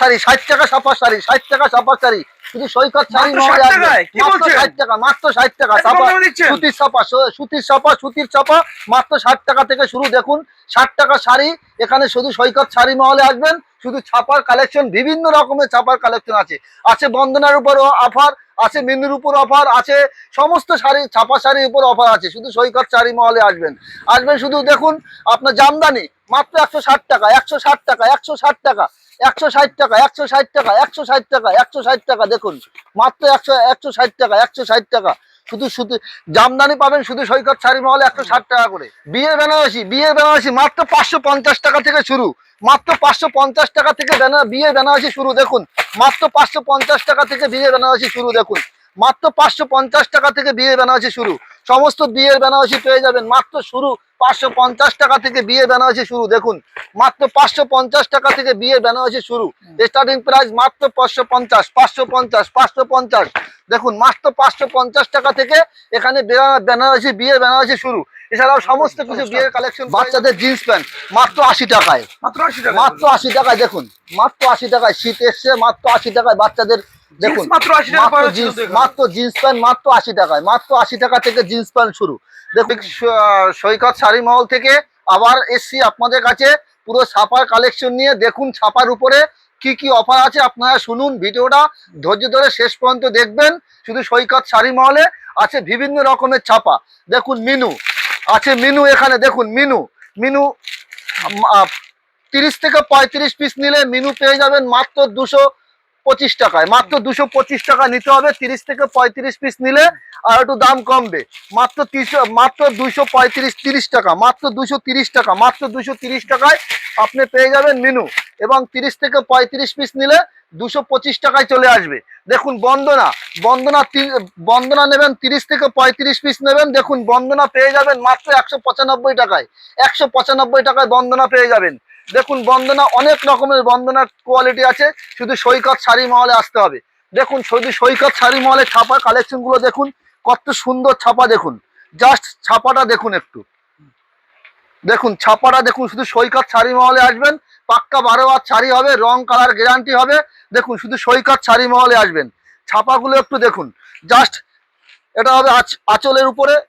শাড়ি ষাট টাকা ছাপা শাড়ি ষাট টাকা ছাপা শাড়ি শুধু সৈকত শাড়ি মাত্র মহলে 60 আসবে। টাকায়? কি মাত্র বলছেন? ষাট টাকা মাত্র ষাট টাকা? সুতির ছাপা সু- সুতির ছাপা সুতির ছাপা মাত্র ষাট টাকা থেকে শুরু দেখুন ষাট টাকা শাড়ি এখানে শুধু সৈকত শাড়ি মহলে আসবেন শুধু ছাপার কালেকশন বিভিন্ন রকমের ছাপার কালেকশন আছে আছে বন্দনার উপর অফার আছে মিনুর উপর অফার আছে সমস্ত শাড়ি ছাপা শাড়ির উপর অফার আছে শুধু সৈকত শাড়ি মহলে আসবেন আসবেন শুধু দেখুন আপনার জামদানি মাত্র একশো ষাট টাকা একশো ষাট টাকা একশো ষাট টাকা একশো ষাট টাকা একশো ষাট টাকা একশো ষাট টাকা একশো ষাট টাকা দেখুন মাত্র একশো একশো ষাট টাকা একশো ষাট টাকা শুধু শুধু জামদানি পাবেন শুধু সৈকত শাড়ি মহলে একশো ষাট টাকা করে বিয়ের বেনারসি বিয়ের বেনারসি মাত্র পাঁচশো পঞ্চাশ টাকা থেকে শুরু মাত্র পাঁচশো পঞ্চাশ টাকা থেকে বিয়ের বেনারসি শুরু দেখুন মাত্র পাঁচশো পঞ্চাশ টাকা থেকে বিয়ের বেনারসি শুরু দেখুন মাত্র পাঁচশো পঞ্চাশ টাকা থেকে বিয়ে বেনারসি শুরু সমস্ত বিয়ের বেনারসি পেয়ে যাবেন। মাত্র শুরু পাঁচশো পঞ্চাশ টাকা থেকে বিয়ের বেনারসি শুরু। দেখুন মাত্র পাঁচশো পঞ্চাশ টাকা থেকে বিয়ের বেনারসি শুরু। স্টার্টিং প্রাইস মাত্র পাঁচশো পঞ্চাশ পাঁচশো পঞ্চাশ পাঁচশো পঞ্চাশ। দেখুন মাত্র পাঁচশো পঞ্চাশ টাকা থেকে এখানে বেনারসি বিয়ের বেনারসি শুরু। এছাড়াও সমস্ত কিছু বিয়ের কালেকশন বাচ্চাদের জিন্স প্যান্ট মাত্র আশি টাকায়। মাত্র আশি টাকা মাত্র আশি টাকায় দেখুন মাত্র আশি টাকায়। শীত এসছে মাত্র আশি টাকায় বাচ্চাদের দেখুন মাত্র 80 টাকা মাত্র পাওয়া যাচ্ছে জিন্স প্যান্ট মাত্র আশি টাকায় মাত্র আশি টাকা থেকে জিন্স প্যান্ট শুরু। দেখুন সৈকত শাড়ি মহল থেকে আবার এসছি আপনাদের কাছে পুরো ছাপার কালেকশন নিয়ে। দেখুন ছাপার উপরে কি কি অফার আছে আপনারা শুনুন ভিডিওটা। ধৈর্য ধরে শেষ পর্যন্ত দেখবেন। শুধু সৈকত শাড়ি মহলে আছে বিভিন্ন রকমের ছাপা। দেখুন মিনু আছে মিনু এখানে দেখুন মিনু। মিনু তিরিশ থেকে পঁয়ত্রিশ পিস নিলে মিনু পেয়ে যাবেন মাত্র দুশো পঁচিশ টাকায়। মাত্র দুশো পঁচিশ টাকা নিতে হবে, তিরিশ থেকে পঁয়ত্রিশ পিস নিলে আর একটু দাম কমবে। মাত্র তিনশো, মাত্র দুশো পঁয়ত্রিশ, তিরিশ টাকা, মাত্র দুশো তিরিশ টাকা, মাত্র দুশো তিরিশ টাকায় আপনি পেয়ে যাবেন মিনু এবং তিরিশ থেকে পঁয়ত্রিশ পিস নিলে দুশো পঁচিশ টাকায় চলে আসবে। দেখুন বন্দনা বন্দনা বন্দনা নেবেন তিরিশ থেকে পঁয়ত্রিশ পিস নেবেন। দেখুন বন্দনা পেয়ে যাবেন মাত্র একশো পঁচানব্বই টাকায়। একশো পঁচানব্বই টাকায় বন্দনা পেয়ে যাবেন। দেখুন, বন্দনা অনেক রকমের বন্দনার কোয়ালিটি আছে। শুধু সৈকত শাড়ি মহলে আসতে হবে। দেখুন, শুধু সৈকত শাড়ি মহলে ছাপা কালেকশনগুলো দেখুন, কত সুন্দর ছাপা দেখুন। জাস্ট ছাপাটা দেখুন একটু। দেখুন, ছাপাটা দেখুন, শুধু সৈকত শাড়ি মহলে আসবেন, পাক্কা বারো হাত শাড়ি হবে, রং কালার গ্যারান্টি হবে। দেখুন, শুধু সৈকত শাড়ি মহলে আসবেন। ছাপাগুলো একটু দেখুন। জাস্ট এটা হবে আঁচ- আঁচলের উপরে,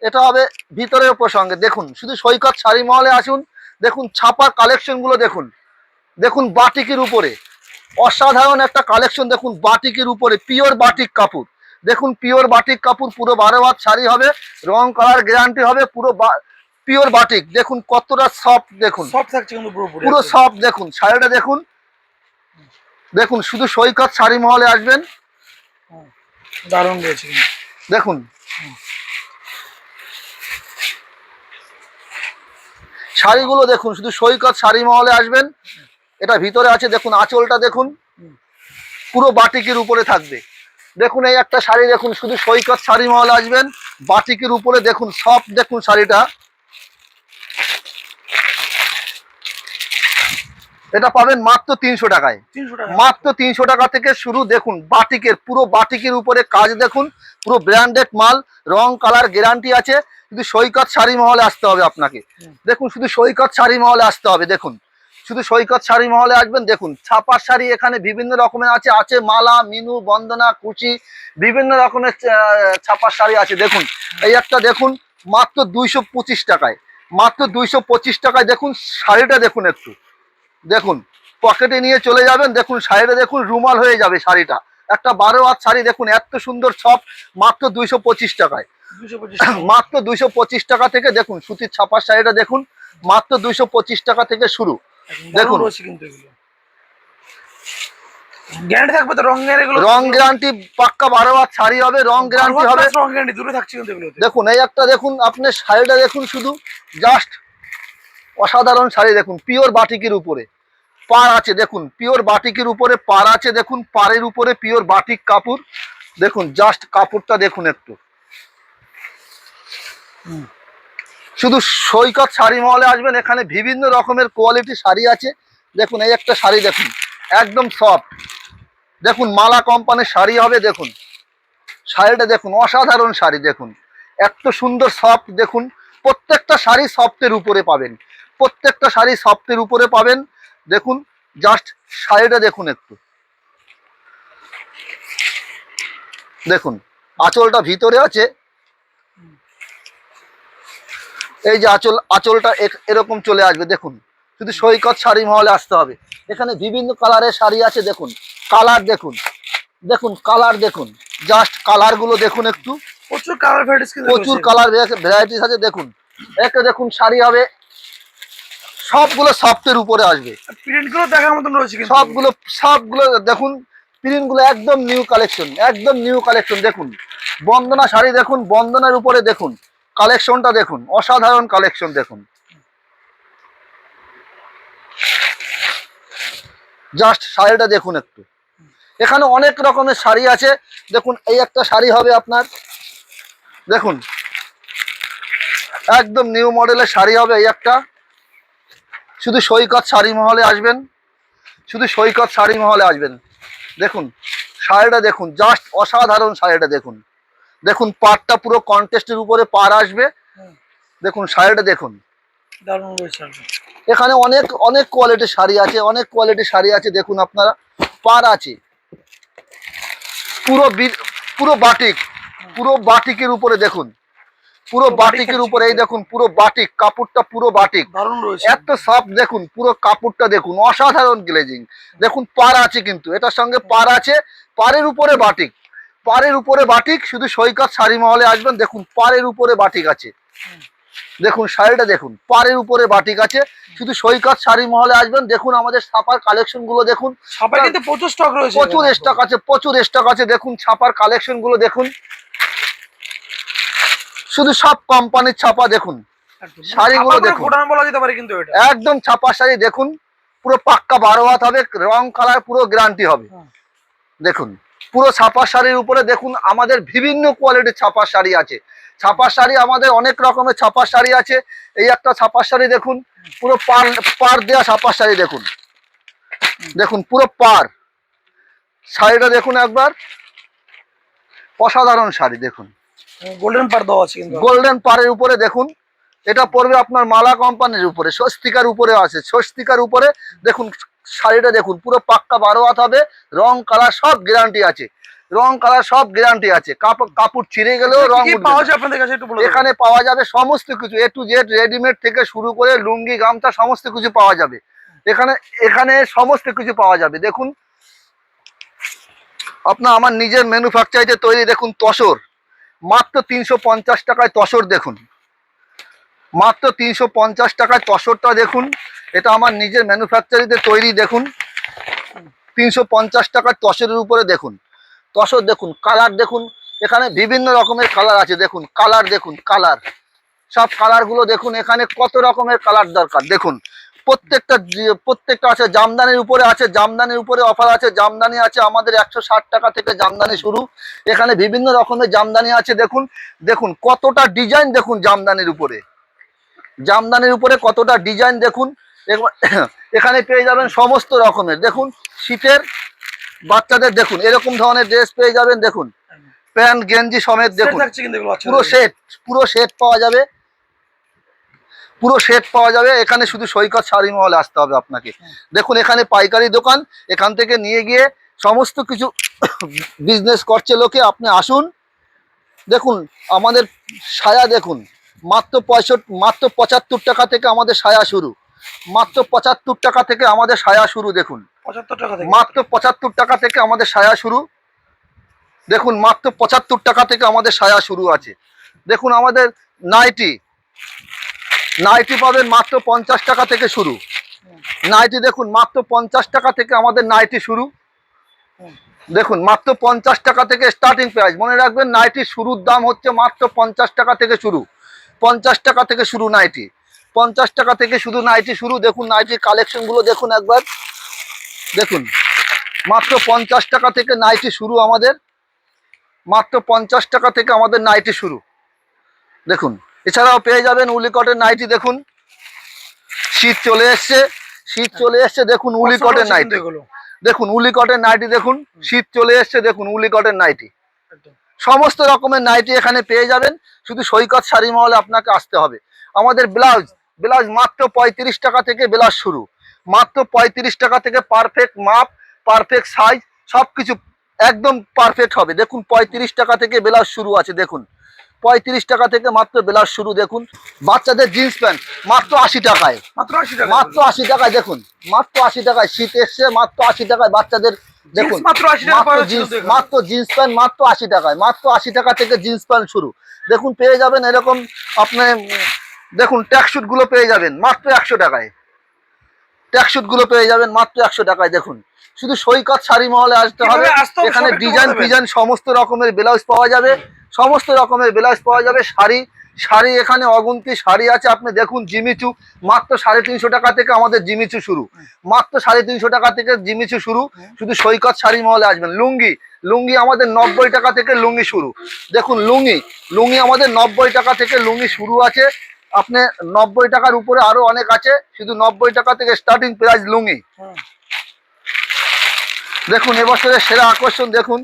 এটা হবে ভিতরের উপর সঙ্গে দেখুন, শুধু সৈকত শাড়ি মহলে আসুন দেখুন ছাপার কালেকশনগুলো দেখুন। দেখুন বাটিকের উপরে। অসাধারণ একটা কালেকশন দেখুন বাটিকের উপরে পিওর বাটিক কাপড়। দেখুন পিওর বাটিক কাপড় পুরো বারো হাত শাড়ি হবে রং কালার গ্যারান্টি হবে পুরো পিওর বাটিক দেখুন কতটা সফট দেখুন। পুরো সফট দেখুন। শাড়িটা দেখুন। দেখুন শুধু সৈকত শাড়ি মহলে আসবেন। দারুণ দেখুন। শাড়িগুলো দেখুন শুধু সৈকত শাড়ি মহলে আসবেন এটা ভিতরে আছে দেখুন আঁচলটা দেখুন পুরো বাটিকের উপরে থাকবে। দেখুন এই একটা শাড়ি দেখুন শুধু সৈকত শাড়ি মহলে আসবেন বাটিকের উপরে দেখুন সব দেখুন শাড়িটা। এটা পাবেন মাত্র তিনশো টাকায়। মাত্র তিনশো টাকা থেকে শুরু দেখুন বাটিকের পুরো বাটিকের উপরে কাজ দেখুন পুরো ব্র্যান্ডেড মাল রং কালার গ্যারান্টি আছে। শুধু সৈকত শাড়ি মহলে আসতে হবে আপনাকে। দেখুন শুধু সৈকত শাড়ি মহলে আসতে হবে দেখুন। শুধু সৈকত শাড়ি মহলে আসবেন দেখুন। ছাপার শাড়ি এখানে বিভিন্ন রকমের আছে আছে মালা মিনু বন্দনা কুচি বিভিন্ন রকমের ছাপার শাড়ি আছে দেখুন। এই একটা দেখুন মাত্র দুইশো পঁচিশ টাকায়। মাত্র দুইশো পঁচিশ টাকায় দেখুন শাড়িটা দেখুন একটু। দেখুন পকেটে নিয়ে চলে যাবেন দেখুন শাড়িটা দেখুন রুমাল হয়ে যাবে শাড়িটা। একটা বারো হাত শাড়ি দেখুন এত সুন্দর সব মাত্র দুইশো পঁচিশ টাকায়। মাত্র দুইশো পঁচিশ টাকা থেকে দেখুন সুতির ছাপার শাড়িটা দেখুন মাত্র দুইশো পঁচিশ টাকা থেকে শুরু। দেখুন। গ্যারান্টি থাকবে তো রং গ্যারান্টি পাক্কা বারো হাত শাড়ি হবে রং গ্যারান্টি হবে। রং গ্যারান্টি দূরে থাকছে কিন্তু দেখুন এই একটা দেখুন আপনি শাড়িটা দেখুন শুধু জাস্ট অসাধারণ শাড়ি দেখুন পিওর বাটিকের উপরে। পার আছে দেখুন পিওর বাটিকের উপরে পার আছে দেখুন পাড়ের উপরে পিওর বাটিক কাপড়। দেখুন জাস্ট কাপড়টা দেখুন একটু। শুধু সৈকত শাড়ি মহলে আসবেন, এখানে বিভিন্ন রকমের কোয়ালিটি শাড়ি আছে। দেখুন, এই একটা শাড়ি দেখুন, একদম সফট দেখুন, মালা কোম্পানির শাড়ি হবে, দেখুন। শাড়িটা দেখুন, অসাধারণ শাড়ি, দেখুন। এত সুন্দর সফট দেখুন, প্রত্যেকটা শাড়ি সফটের উপরে পাবেন। প্রত্যেকটা শাড়ি সফটের উপরে পাবেন। দেখুন জাস্ট শাড়িটা দেখুন একটু। দেখুন, আঁচলটা ভিতরে আছে এই যে আঁচল আঁচলটা এরকম চলে আসবে দেখুন। শুধু সৈকত শাড়ি মহলে আসতে হবে। এখানে বিভিন্ন কালারের শাড়ি আছে দেখুন। কালার দেখুন। দেখুন কালার দেখুন। জাস্ট কালারগুলো দেখুন একটু। প্রচুর কালার ভ্যারাইটিস প্রচুর কালার ভ্যারাইটিস আছে দেখুন। একটা দেখুন শাড়ি হবে। সবগুলো সফটের উপরে আসবে। প্রিন্টগুলো দেখার মতন রয়েছে সবগুলো সবগুলো দেখুন প্রিন্টগুলো একদম নিউ কালেকশন একদম নিউ কালেকশন দেখুন। বন্দনা শাড়ি দেখুন বন্দনার উপরে দেখুন। কালেকশনটা দেখুন, অসাধারণ কালেকশন দেখুন। জাস্ট শাড়িটা দেখুন একটু। এখানে অনেক রকমের শাড়ি আছে। দেখুন, এই একটা শাড়ি হবে আপনার। দেখুন, একদম নিউ মডেলের শাড়ি হবে এই একটা। শুধু সৈকত শাড়ি মহলে আসবেন। শুধু সৈকত শাড়ি মহলে আসবেন। দেখুন, শাড়িটা দেখুন, জাস্ট অসাধারণ শাড়িটা দেখুন। দেখুন পাড়টা পুরো কন্টেস্টের উপরে পার আসবে। দেখুন শাড়িটা দেখুন। এখানে অনেক অনেক কোয়ালিটির শাড়ি আছে অনেক কোয়ালিটির শাড়ি আছে দেখুন আপনারা পার আছে। পুরো পুরো বাটিক পুরো বাটিকের উপরে দেখুন। পুরো বাটিকের উপরে এই দেখুন পুরো বাটিক কাপড়টা পুরো বাটিক এত সফট দেখুন পুরো কাপড়টা দেখুন অসাধারণ গ্লেজিং দেখুন পার আছে কিন্তু এটার সঙ্গে পার আছে পারের উপরে বাটিক পারের উপরে বাটিক শুধু সৈকত শাড়ি মহলে আসবেন দেখুন পারের উপরে বাটিক আছে। দেখুন শাড়িটা দেখুন পারের উপরে বাটিক আছে শুধু সৈকত শাড়ি মহলে আসবেন দেখুন আমাদের ছাপার কালেকশনগুলো দেখুন প্রচুর স্টক রয়েছে প্রচুর। স্টক আছে প্রচুর স্টক আছে দেখুন ছাপার কালেকশনগুলো দেখুন। শুধু সব কোম্পানির ছাপা দেখুন। শাড়িগুলো দেখুন। বলা যেতে পারে কিন্তু এটা। একদম ছাপা শাড়ি দেখুন পুরো পাক্কা বারো হাত হবে রং কালার পুরো গ্যারান্টি হবে। দেখুন। পুরো ছাপা শাড়ির উপরে দেখুন আমাদের বিভিন্ন কোয়ালিটির ছাপা শাড়ি আছে। ছাপা শাড়ি আমাদের অনেক রকমের ছাপা শাড়ি আছে। এই একটা ছাপা শাড়ি দেখুন পুরো পার পার দেওয়া ছাপা শাড়ি দেখুন। দেখুন পুরো পার। শাড়িটা দেখুন একবার। অসাধারণ শাড়ি দেখুন। গোল্ডেন পার দেওয়া আছে গোল্ডেন পারের উপরে দেখুন এটা পড়বে আপনার মালা কোম্পানির উপরে স্বস্তিকার উপরে আছে। স্বস্তিকার উপরে দেখুন শাড়িটা দেখুন পুরো পাক্কা বারো হাত হবে রং কালার সব গ্যারান্টি আছে। রং কালার সব গ্যারান্টি আছে। কাপড় কাপড় ছিঁড়ে গেলেও রং পাওয়া না। যায় আপনাদের কাছে একটু বলে এখানে পাওয়া যাবে সমস্ত কিছু এ টু জেড রেডিমেড থেকে শুরু করে লুঙ্গি গামছা সমস্ত কিছু পাওয়া যাবে। এখানে এখানে সমস্ত কিছু পাওয়া যাবে। দেখুন আপনার আমার নিজের ম্যানুফ্যাকচারিতে তৈরি দেখুন তসর। মাত্র তিনশো পঞ্চাশ টাকায় তসর দেখুন। মাত্র তিনশো পঞ্চাশ টাকায় তসরটা দেখুন এটা আমার নিজের ম্যানুফ্যাকচারিতে তৈরি, দেখুন। তিনশো পঞ্চাশ টাকার তসরের উপরে দেখুন। তসর দেখুন কালার দেখুন, এখানে বিভিন্ন রকমের কালার আছে, দেখুন। কালার দেখুন কালার সব কালারগুলো দেখুন, এখানে কত রকমের কালার দরকার, দেখুন। প্রত্যেকটা প্রত্যেকটা আছে, জামদানির উপরে আছে, জামদানির উপরে অফার আছে, জামদানি আছে আমাদের একশো ষাট টাকা থেকে জামদানি শুরু। এখানে বিভিন্ন রকমের জামদানি আছে, দেখুন। দেখুন, কতটা ডিজাইন দেখুন জামদানির উপরে। জামদানির উপরে কতটা ডিজাইন দেখুন। এখানে পেয়ে যাবেন সমস্ত রকমের। দেখুন শীতের বাচ্চাদের দেখুন এরকম ধরনের ড্রেস পেয়ে যাবেন দেখুন। প্যান্ট গেঞ্জি সমেত দেখুন। পুরো সেট পুরো সেট পাওয়া যাবে। পুরো সেট পাওয়া যাবে। এখানে শুধু সৈকত শাড়ি মহলে আসতে হবে আপনাকে। দেখুন এখানে পাইকারি দোকান। এখান থেকে নিয়ে গিয়ে সমস্ত কিছু বিজনেস করছে লোকে। আপনি আসুন। দেখুন আমাদের সায়া দেখুন। মাত্র পঁয়ষট্টি মাত্র পঁচাত্তর টাকা থেকে আমাদের সায়া শুরু। মাত্র পঁচাত্তর টাকা থেকে আমাদের সায়া শুরু দেখুন। পঁচাত্তর টাকা মাত্র পঁচাত্তর টাকা থেকে আমাদের সায়া শুরু। দেখুন মাত্র পঁচাত্তর টাকা থেকে আমাদের সায়া শুরু আছে। দেখুন আমাদের নাইটি। নাইটি পাবেন মাত্র পঞ্চাশ টাকা থেকে শুরু। নাইটি দেখুন মাত্র পঞ্চাশ টাকা থেকে আমাদের নাইটি শুরু। দেখুন মাত্র পঞ্চাশ টাকা থেকে স্টার্টিং প্রাইস মনে রাখবেন নাইটির শুরুর দাম হচ্ছে মাত্র পঞ্চাশ টাকা থেকে শুরু। পঞ্চাশ টাকা থেকে শুরু নাইটি। পঞ্চাশ টাকা থেকে শুধু নাইটি শুরু। দেখুন নাইটির কালেকশনগুলো দেখুন একবার। দেখুন মাত্র পঞ্চাশ টাকা থেকে নাইটি শুরু আমাদের। মাত্র পঞ্চাশ টাকা থেকে আমাদের নাইটি শুরু। দেখুন এছাড়াও পেয়ে যাবেন উলিকটের নাইটি দেখুন। শীত চলে এসছে শীত চলে এসছে দেখুন উলিকটের নাইটি দেখুন উলিকটের নাইটি দেখুন। শীত চলে এসছে দেখুন উলিকটের নাইটি। সমস্ত রকমের নাইটি এখানে পেয়ে যাবেন। শুধু সৈকত শাড়ি মহলে আপনাকে আসতে হবে। আমাদের ব্লাউজ ব্লাউজ মাত্র পঁয়ত্রিশ টাকা থেকে ব্লাউজ শুরু। মাত্র পঁয়ত্রিশ টাকা থেকে পারফেক্ট মাপ পারফেক্ট সাইজ সব কিছু একদম পারফেক্ট হবে। দেখুন পঁয়ত্রিশ টাকা থেকে ব্লাউজ শুরু আছে দেখুন। পঁয়ত্রিশ টাকা থেকে মাত্র ব্লাউজ শুরু দেখুন। বাচ্চাদের জিন্স প্যান্ট মাত্র আশি টাকায়। মাত্র আশি টাকা মাত্র আশি টাকায় দেখুন। মাত্র আশি টাকায় শীত এসছে মাত্র আশি টাকায় বাচ্চাদের দেখুন। মাত্র 80 টাকা মাত্র পাওয়া যাচ্ছে জিন্স মাত্র জিন্স প্যান্ট মাত্র আশি টাকায়। মাত্র আশি টাকা থেকে জিন্স প্যান্ট শুরু। দেখুন পেয়ে যাবেন এরকম আপনি উম, দেখুন ট্যাক্সুটগুলো পেয়ে যাবেন মাত্র একশো টাকায়। ট্যাক্সুটগুলো পেয়ে যাবেন মাত্র একশো টাকায় দেখুন। শুধু সৈকত শাড়ি মহলে আসতে হবে। এখানে ডিজাইন ফিজাইন সমস্ত রকমের ব্লাউজ পাওয়া যাবে। সমস্ত রকমের ব্লাউজ পাওয়া যাবে শাড়ি। শাড়ি এখানে অগুন্তি শাড়ি আছে আপনি দেখুন জিমিচু। মাত্র সাড়ে তিনশো টাকা থেকে আমাদের জিমিচু শুরু। মাত্র সাড়ে তিনশো টাকা থেকে জিমিচু শুরু। শুধু সৈকত শাড়ি মহলে আসবেন। লুঙ্গি লুঙ্গি আমাদের নব্বই টাকা থেকে লুঙ্গি শুরু। দেখুন লুঙ্গি লুঙ্গি আমাদের নব্বই টাকা থেকে লুঙ্গি শুরু আছে। আপনি নব্বই টাকার উপরে আরও অনেক আছে। শুধু নব্বই টাকা থেকে স্টার্টিং প্রাইস লুঙ্গি। দেখুন এবছরের সেরা আকর্ষণ দেখুন।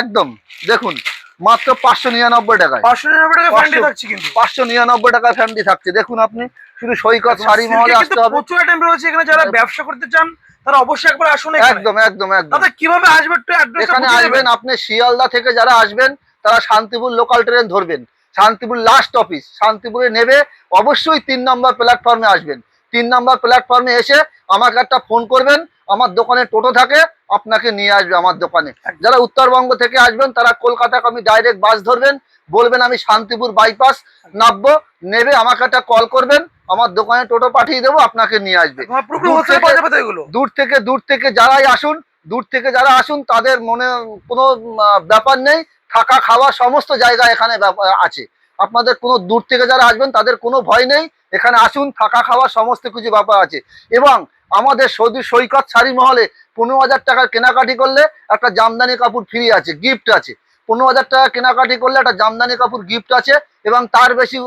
একদম। দেখুন মাত্র পাঁচশো নিরানব্বই টাকায়। পাঁচশো নিরানব্বই টাকা কিন্তু। পাঁচশো নিরানব্বই টাকা ফ্যামিলি থাকছে। দেখুন আপনি শুধু সৈকত শাড়ি Silk-এর মহলে আসতে হবে। প্রচুর আইটেম রয়েছে এখানে যারা ব্যবসা করতে চান তারা অবশ্যই একবার আসুন একদম একদম একদম। কীভাবে আসবেন এখানে আসবেন আপনি শিয়ালদা থেকে যারা আসবেন তারা শান্তিপুর লোকাল ট্রেন ধরবেন। শান্তিপুর লাস্ট অফিস শান্তিপুরে নেবে অবশ্যই তিন নম্বর প্ল্যাটফর্মে আসবেন। তিন নম্বর প্ল্যাটফর্মে এসে আমাকে একটা ফোন করবেন আমার দোকানে টোটো থাকে আপনাকে নিয়ে আসবে আমার দোকানে। যারা উত্তরবঙ্গ থেকে আসবেন তারা কলকাতাকে আমি ডাইরেক্ট বাস ধরবেন বলবেন আমি শান্তিপুর বাইপাস নামবো নেবে আমাকে একটা কল করবেন আমার দোকানে টোটো পাঠিয়ে দেবো আপনাকে নিয়ে আসবে। দূর থেকে- দূর থেকে যারাই আসুন দূর থেকে যারা আসুন তাদের মনে কোনো ব্যাপার নেই। থাকা, খাওয়া সমস্ত জায়গা এখানে আছে। আপনাদের কোনো দূর থেকে যারা আসবেন, তাদের কোনো ভয় নেই। এখানে আসুন, থাকা, খাওয়া সমস্ত কিছু ব্যাপার আছে। এবং আমাদের সৌদি সৈকত শাড়ি মহলে পনেরো হাজার টাকার কেনাকাটি করলে একটা জামদানি কাপড় ফ্রি আছে গিফট আছে। পনেরো হাজার টাকা কেনাকাটি করলে একটা জামদানি কাপড় গিফট আছে এবং তার বেশি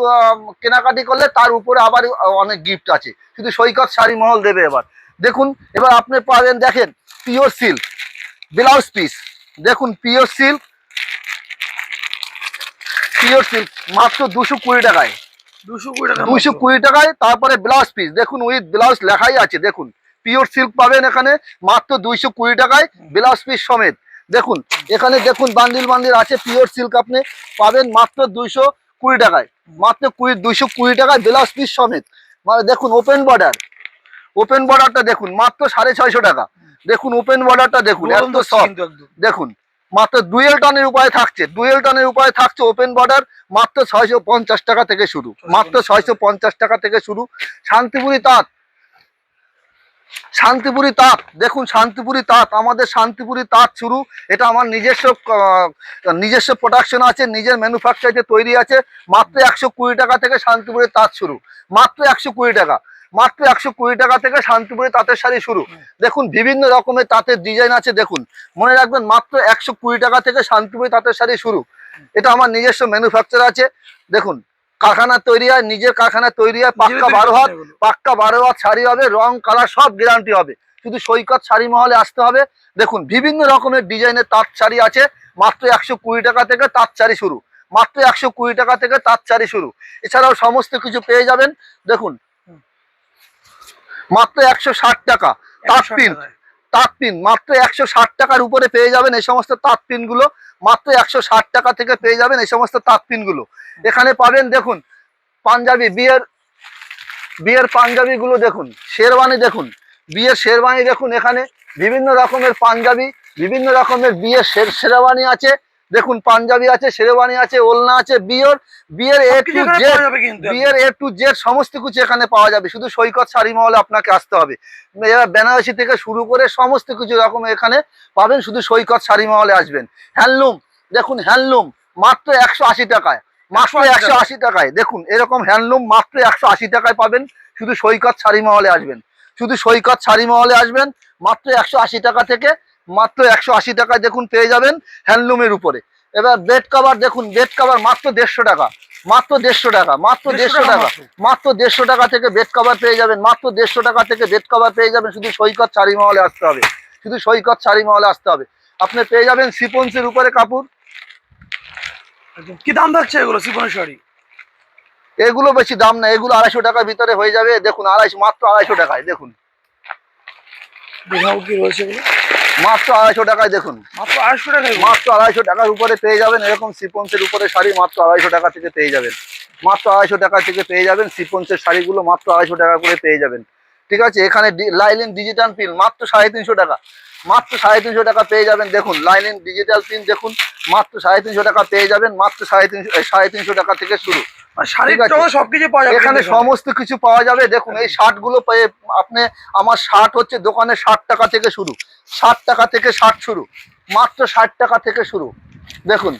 কেনাকাটি করলে তার উপরে আবার অনেক গিফট আছে। শুধু সৈকত শাড়ি মহল দেবে এবার। দেখুন, এবার আপনি পাবেন, দেখেন পিওর সিল্ক ব্লাউজ পিস দেখুন পিওর সিল্ক পিওর সিল্ক মাত্র দুশো কুড়ি টাকায়। দুশো কুড়ি টাকা দুশো কুড়ি টাকায় তারপরে ব্লাউজ পিস দেখুন উইথ ব্লাউজ লেখাই আছে দেখুন। পিওর সিল্ক পাবেন এখানে মাত্র দুইশো কুড়ি টাকায় ব্লাউজ পিস সমেত। দেখুন এখানে দেখুন বান্ডিল বান্ডিল আছে পিওর সিল্ক আপনি পাবেন মাত্র দুইশো কুড়ি টাকায়। মাত্র কুড়ি দুইশো কুড়ি টাকায় ব্লাউজ পিস সমেত। মানে দেখুন ওপেন বর্ডার ওপেন বর্ডারটা দেখুন মাত্র সাড়ে ছয়শো টাকা। দেখুন ওপেন বর্ডারটা দেখুন এত সফট দেখুন মাত্র দুয়েল টনের উপায় থাকছে দুয়েল টনের উপায় থাকছে ওপেন বর্ডার মাত্র ছয়শো পঞ্চাশ টাকা থেকে শুরু, মাত্র ছয়শো পঞ্চাশ টাকা থেকে শুরু। শান্তিপুরি তাঁত শান্তিপুরি তাঁত, দেখুন শান্তিপুরি তাঁত, আমাদের শান্তিপুরি তাঁত শুরু, এটা আমার নিজস্ব নিজস্ব প্রোডাকশন আছে, নিজের ম্যানুফ্যাকচারিতে তৈরি আছে, মাত্র একশো কুড়ি টাকা থেকে শান্তিপুরি তাঁত শুরু, মাত্র একশো কুড়ি টাকা। মাত্র একশো কুড়ি টাকা থেকে শান্তিপুরি তাঁতের শাড়ি শুরু। দেখুন বিভিন্ন রকমের তাঁতের ডিজাইন আছে দেখুন। মনে রাখবেন মাত্র একশো কুড়ি টাকা থেকে শান্তিপুরি তাঁতের শাড়ি শুরু। এটা আমার নিজস্ব ম্যানুফ্যাকচার আছে। দেখুন কারখানা তৈরি হয় নিজের কারখানা তৈরি হয় পাক্কা বারো হাত পাক্কা বারো হাত শাড়ি হবে রং কালার সব গ্যারান্টি হবে। শুধু সৈকত শাড়ি মহলে আসতে হবে। দেখুন বিভিন্ন রকমের ডিজাইনের তাঁত শাড়ি আছে। মাত্র একশো কুড়ি টাকা থেকে তাঁত শাড়ি শুরু। মাত্র একশো কুড়ি টাকা থেকে তাঁত শাড়ি শুরু। এছাড়াও সমস্ত কিছু পেয়ে যাবেন। দেখুন মাত্র একশো ষাট টাকা। তাঁত 160 পিন তাঁত পিন মাত্র একশো ষাট টাকার উপরে পেয়ে যাবেন এই সমস্ত তাঁত পিনগুলো মাত্র একশো ষাট টাকা থেকে পেয়ে যাবেন এই সমস্ত তাঁত পিনগুলো এখানে পাবেন দেখুন পাঞ্জাবি বিয়ের বিয়ের পাঞ্জাবি গুলো দেখুন শেরওয়ানি দেখুন। বিয়ের শেরওয়ানি দেখুন এখানে। বিভিন্ন রকমের পাঞ্জাবি বিভিন্ন রকমের বিয়ের শের শেরওয়ানি আছে। দেখুন পাঞ্জাবি আছে শেরওয়ানি আছে ওলনা আছে বিয়ের বিয়ের এ টু জেড। বিয়ের এ টু জেড সমস্ত কিছু এখানে পাওয়া যাবে। শুধু সৈকত শাড়ি মহলে আপনাকে আসতে হবে। এবার বেনারসি থেকে শুরু করে সমস্ত কিছু রকম এখানে পাবেন। শুধু সৈকত শাড়ি মহলে আসবেন। হ্যান্ডলুম দেখুন হ্যান্ডলুম মাত্র একশো আশি টাকায়। মাত্র একশো আশি টাকায়। দেখুন এরকম হ্যান্ডলুম মাত্র একশো আশি টাকায় পাবেন। শুধু সৈকত শাড়ি মহলে আসবেন। শুধু সৈকত শাড়ি মহলে আসবেন। মাত্র একশো আশি টাকা থেকে মাত্র একশো আশি টাকায় দেখুন পেয়ে যাবেন হ্যান্ডলুমের উপরে। এবার বেড কভার দেখুন বেড কভার মাত্র দেড়শো টাকা মাত্র দেড়শো টাকা মাত্র দেড়শো টাকা মাত্র। দেড়শো টাকা থেকে বেড কভার পেয়ে যাবেন মাত্র দেড়শো টাকা থেকে বেড কভার পেয়ে যাবেন শুধু সৈকত শাড়ি মহলে আসতে হবে শুধু সৈকত শাড়ি মহলে আসতে হবে। আপনি পেয়ে যাবেন সিপন্সের উপরে কাপড়। কি দাম থাকছে এগুলো সিপনের শাড়ি? এগুলো বেশি দাম না এগুলো আড়াইশো টাকার ভিতরে হয়ে যাবে দেখুন আড়াইশো মাত্র আড়াইশো টাকায় দেখুন। দেখাবো কি রয়েছে মাত্র আড়াইশো টাকায় দেখুন। মাত্র আড়াইশো টাকায় মাত্র আড়াইশো টাকার উপরে পেয়ে যাবেন এরকম সিপন্সের উপরে শাড়ি মাত্র আড়াইশো টাকা থেকে পেয়ে যাবেন। মাত্র আড়াইশো টাকা থেকে পেয়ে যাবেন সিপন্সের শাড়িগুলো মাত্র আড়াইশো টাকা করে পেয়ে যাবেন। ঠিক আছে এখানে লাইলিন ডিজিটাল প্রিন্ট মাত্র সাড়ে তিনশো টাকা। মাত্র সাড়ে তিনশো টাকা পেয়ে যাবেন। দেখুন লাইলিন ডিজিটাল প্রিন্ট দেখুন মাত্র সাড়ে তিনশো টাকা পেয়ে যাবেন মাত্র সাড়ে তিনশো সাড়ে তিনশো টাকা থেকে শুরু। যাবে এখানে সমস্ত কিছু পাওয়া যাবে। দেখুন এই শার্টগুলো পেয়ে আপনি আমার শার্ট হচ্ছে দোকানে ষাট টাকা থেকে শুরু। ষাট টাকা থেকে ষাট শুরু। মাত্র ষাট টাকা থেকে শুরু। দেখুন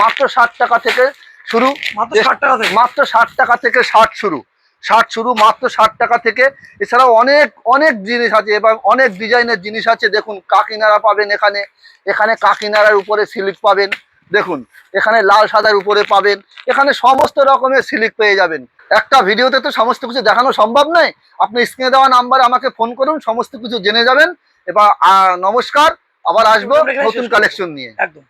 মাত্র ষাট টাকা থেকে শুরু। মাত্র ষাট টাকা থেকে। মাত্র ষাট টাকা থেকে ষাট শুরু। ষাট শুরু মাত্র ষাট টাকা থেকে। এছাড়াও অনেক অনেক জিনিস আছে এবং অনেক ডিজাইনের জিনিস আছে। দেখুন কাকিনারা পাবেন এখানে। এখানে কাকিনারার উপরে সিলিক পাবেন। দেখুন এখানে লাল সাদার উপরে পাবেন। এখানে সমস্ত রকমের সিলিক পেয়ে যাবেন। একটা ভিডিওতে তো সমস্ত কিছু দেখানো সম্ভব নয়। আপনি স্ক্রিনে দেওয়া নাম্বারে আমাকে ফোন করুন সমস্ত কিছু জেনে যাবেন। এবার নমস্কার। আবার আসব নতুন কালেকশন নিয়ে। একদম।